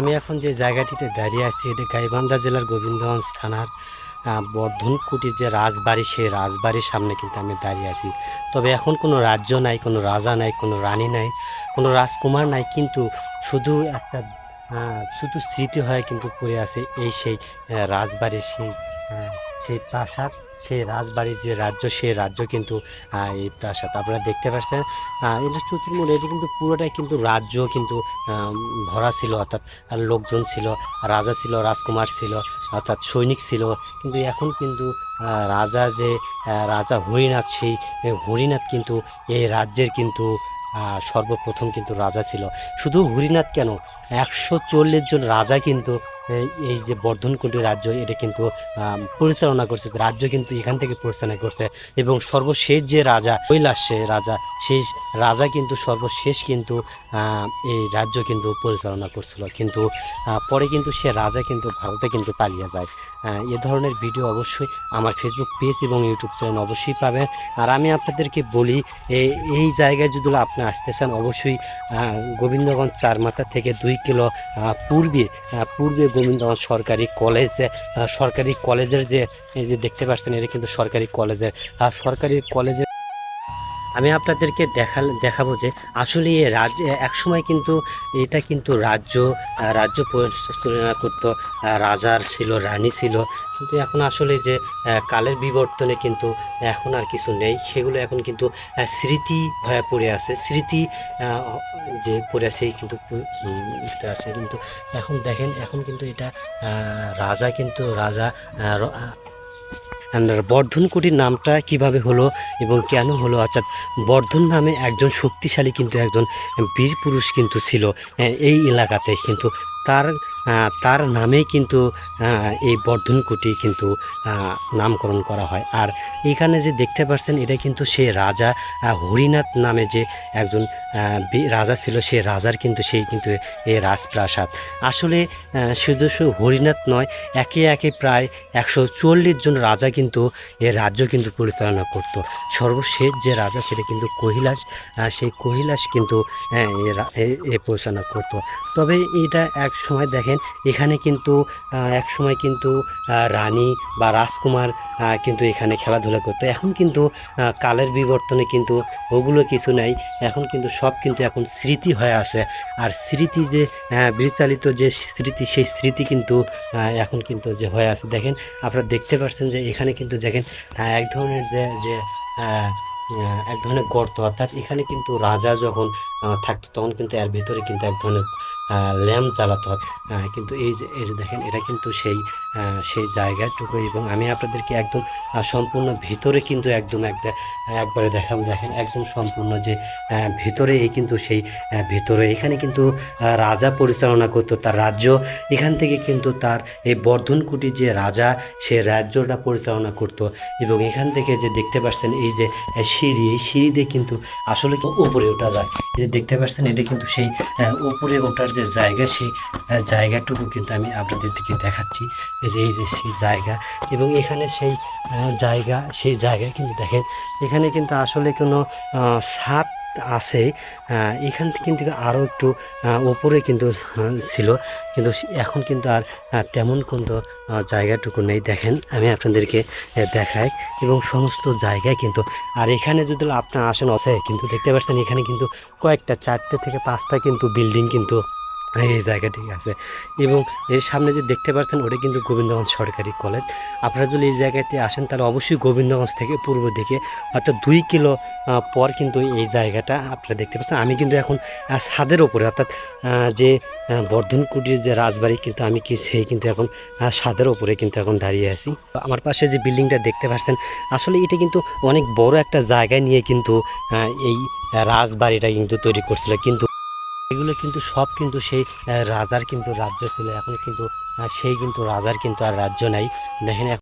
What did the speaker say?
আমি এখন যে জায়গাটিতে দাঁড়িয়ে আছি, এটা গাইবান্ধা জেলার গোবিন্দগঞ্জ থানার বর্ধনকুটির যে রাজবাড়ি, সেই রাজবাড়ির সামনে কিন্তু আমি দাঁড়িয়ে আছি। তবে এখন কোনো রাজ্য নাই, কোনো রাজা নাই, কোনো রানী নাই, কোনো রাজকুমার নাই, কিন্তু শুধু একটা শুধু স্মৃতি হয় কিন্তু পড়ে আছে এই সেই রাজবাড়ির সেই সেই প্রাসাদ। সেই রাজবাড়ির যে রাজ্য, সেই রাজ্য কিন্তু এই প্রাসাদ আপনারা দেখতে পাচ্ছেন এটা চতুর্মূল এটা কিন্তু পুরোটাই কিন্তু রাজ্য কিন্তু ভরা ছিল, অর্থাৎ লোকজন ছিল, রাজা ছিল, রাজকুমার ছিল, অর্থাৎ সৈনিক ছিল। কিন্তু এখন কিন্তু রাজা যে রাজা হরিনাথ, সেই হরিনাথ কিন্তু, এই রাজ্যের কিন্তু সর্বপ্রথম কিন্তু রাজা ছিল। শুধু হরিনাথ কেন, একশো চল্লিশ জন রাজা কিন্তু এই- যে বর্ধনকুটি রাজ্য, এটা কিন্তু পরিচালনা করছে, রাজ্য কিন্তু এখান থেকে পরিচালনা করছে। এবং সর্বশেষ যে রাজা, কৈলাস সে রাজা, সেই রাজা কিন্তু সর্বশেষ কিন্তু এই রাজ্য কিন্তু পরিচালনা করছিল। কিন্তু পরে কিন্তু সে রাজা কিন্তু ভারতে কিন্তু পালিয়ে যায়। এ ধরনের ভিডিও অবশ্যই আমার ফেসবুক পেজ এবং ইউটিউব চ্যানেল অবশ্যই পাবেন। আর আমি আপনাদেরকে বলি এই জায়গায় যদি আপনি আসতে চান, অবশ্যই গোবিন্দগঞ্জ চার মাথা থেকে দুই কিলো পূর্বে পূর্বে গোবিন্দগঞ্জ সরকারি কলেজ সরকারি কলেজের যে, এই যে দেখতে পাচ্ছেন, এটা কিন্তু সরকারি কলেজের। আর সরকারি কলেজের আমি আপনাদেরকে দেখাল, দেখাবো যে আসলে এই রাজ্য একসময় কিন্তু এটা কিন্তু রাজ্য রাজ্য পরিচালনা করতো রাজার ছিল, রানী ছিল। কিন্তু এখন আসলে যে কালের বিবর্তনে কিন্তু এখন আর কিছু নেই। সেগুলো এখন কিন্তু স্মৃতি হয়ে পড়ে আছে। স্মৃতি যে পড়ে আছে কিন্তু আছে। কিন্তু এখন দেখেন, এখন কিন্তু এটা রাজা কিন্তু, রাজা কুটির বর্ধনকুটির নামটা কীভাবে হলো এবং কেন হলো? অর্থাৎ বর্ধন নামে একজন শক্তিশালী কিন্তু একজন বীর পুরুষ কিন্তু ছিল এই এলাকাতে কিন্তু তার তার নামেই কিন্তু এই বর্ধনকুটি কিন্তু নামকরণ করা হয়। আর এখানে যে দেখতে পাচ্ছেন এটা কিন্তু সে রাজা হরিনাথ নামে যে একজন রাজা ছিল সে রাজার কিন্তু সেই কিন্তু এই রাজপ্রাসাদ। আসলে শুধু শুধু হরিনাথ নয় একে একে প্রায় একশো চুয়াল্লিশ জন রাজা কিন্তু এ রাজ্য কিন্তু পরিচালনা করত। সর্বশেষ যে রাজা সেটা কিন্তু আহ, সেই কৈলাস কিন্তু হ্যাঁ, এ পরিচালনা করত। তবে এটা এক সময় দেখেন, এখানে কিন্তু এক সময় কিন্তু রানী বা রাজকুমার কিন্তু এখানে খেলাধুলা করতো। এখন কিন্তু কালের বিবর্তনে কিন্তু ওগুলো কিছু নেই। এখন কিন্তু সব কিন্তু এখন স্মৃতি হয়ে আছে। আর স্মৃতি যে বিচালিত যে স্মৃতি, সেই স্মৃতি কিন্তু এখন কিন্তু যে হয়ে আছে। দেখেন, আপনারা দেখতে পাচ্ছেন যে এখানে কিন্তু দেখেন এক ধরনের যে যে এক ধরনের গর্ত। অর্থাৎ এখানে কিন্তু রাজা যখন থাকতো, তখন কিন্তু এর ভিতরে কিন্তু এক ধরনের ল্যাম্প জ্বালাতো। কিন্তু এই যে এই যে দেখেন এটা কিন্তু সেই সেই জায়গাটুকু এবং আমি আপনাদেরকে একদম সম্পূর্ণ ভিতরে কিন্তু একদম একবারে দেখাবো। দেখেন, একদম সম্পূর্ণ যে ভিতরে এই কিন্তু সেই ভিতরে। এখানে কিন্তু রাজা পরিচালনা করতো, তার রাজ্য। এখান থেকে কিন্তু তার এই বর্ধনকুটি যে রাজা, সে রাজ্যটা পরিচালনা করত। এবং এখান থেকে যে দেখতে পাচ্ছেন, এই যে সিঁড়ি, এই সিঁড়ি দিয়ে কিন্তু আসলে উপরে ওঠা যায়। এই যে দেখতে পাচ্ছেন, এটা কিন্তু সেই উপরে ওঠার যে জায়গা, সেই জায়গাটুকু কিন্তু আমি আপনাদের দিকে দেখাচ্ছি। যে, এই যে সেই জায়গা এবং এখানে সেই জায়গা, সেই জায়গায় কিন্তু দেখেন, এখানে কিন্তু আসলে কোনো ছাদ আছে এখান কিন্তু আরও একটু ওপরে কিন্তু ছিল। কিন্তু এখন কিন্তু আর তেমন কিন্তু জায়গাটুকু নেই। দেখেন, আমি আপনাদেরকে দেখাই। এবং সমস্ত জায়গায় কিন্তু, আর এখানে যদি আপনার আসেন অসে কিন্তু দেখতে পাচ্ছেন, এখানে কিন্তু কয়েকটা, চারটে থেকে পাঁচটা কিন্তু বিল্ডিং কিন্তু এই জায়গাটি আছে। এবং এর সামনে যে দেখতে পাচ্ছেন ওটা কিন্তু গোবিন্দগঞ্জ সরকারি কলেজ। আপনারা যদি এই জায়গাতে আসেন, তাহলে অবশ্যই গোবিন্দগঞ্জ থেকে পূর্ব দিকে অর্থাৎ দুই কিলো পর কিন্তু এই জায়গাটা আপনারা দেখতে পাচ্ছেন। আমি কিন্তু এখন ছাদের ওপরে, অর্থাৎ যে বর্ধনকুটির যে রাজবাড়ি কিন্তু আমি কি, সেই কিন্তু এখন ছাদের ওপরে কিন্তু এখন দাঁড়িয়ে আছি। আমার পাশে যে বিল্ডিংটা দেখতে পাচ্ছেন, আসলে এটা কিন্তু অনেক বড় একটা জায়গা নিয়ে কিন্তু এই রাজবাড়িটা কিন্তু তৈরি করছিল। কিন্তু এগুলো কিন্তু সব কিন্তু সেই রাজার কিন্তু রাজ্য ছিল। এখন কিন্তু সেই কিন্তু রাজার কিন্তু আর রাজ্য নাই। দেখেন